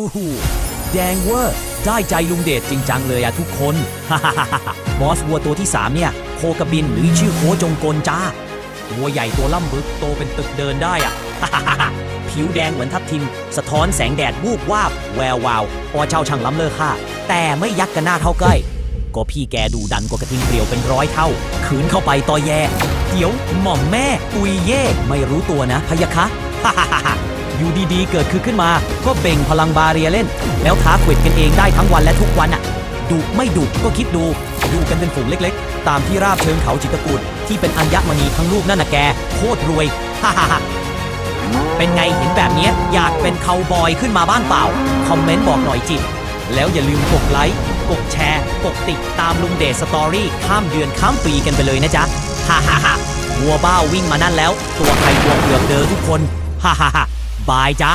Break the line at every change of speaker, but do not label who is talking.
อู้หูแดงเวอร์ ได้ใจลุงเดชจริงจังเลยอะทุกคน บอสวัวตัวที่ 3 เนี่ย โคกระบินหรือชื่อโคจงกลจ้าวัวใหญ่ตัวล่ำบึกโตเป็นตึกเดินได้อะ ผิวแดงเหมือนทับทิม สะท้อนแสงแดดวูบวาบ แวววาวอเจ้าช่างล้ำเลอค่าแต่ไม่ยักกันหน้าเท่าใกล้ ก็พี่แกดูดันกว่ากระทิงเปลี่ยวเป็นร้อยเท่า ขืนเข้าไปต่อแย่เดี๋ยวหม่อมแม่ตุยเย่ไม่รู้ตัวนะพะยะคะ อยู่ดีๆ เกิดคือขึ้นมา ก็เบ่งพลังบาเรียเล่น แล้วท้าขวิดกันเองได้ทั้งวันและทุกวันอะดุไม่ดุก็คิดดูอยู่กันเป็นฝูงเล็กๆ ตามที่ราบเชิงเขาจิตกูดที่เป็นอัญมณีทั้งลูกนั่นนะแก โคตรรวยฮ่าฮ่าฮ่าเป็นไงเห็นแบบนี้อยากเป็นเคาวบอยขึ้นมาบ้านเปล่า คอมเมนต์บอกหน่อยจิแล้วอย่าลืมกดไลค์กดแชร์กดติดตามลุงเดชสตอรี่ข้ามเดือนข้ามปีกันไปเลยนะจ๊ะฮ่าฮ่าฮ่าวัวบ้าวิ่งมานั่นแล้ว ตัวใครตัวเผือกเด้อทุกคนฮ่าฮ่าฮ่า บายจ้า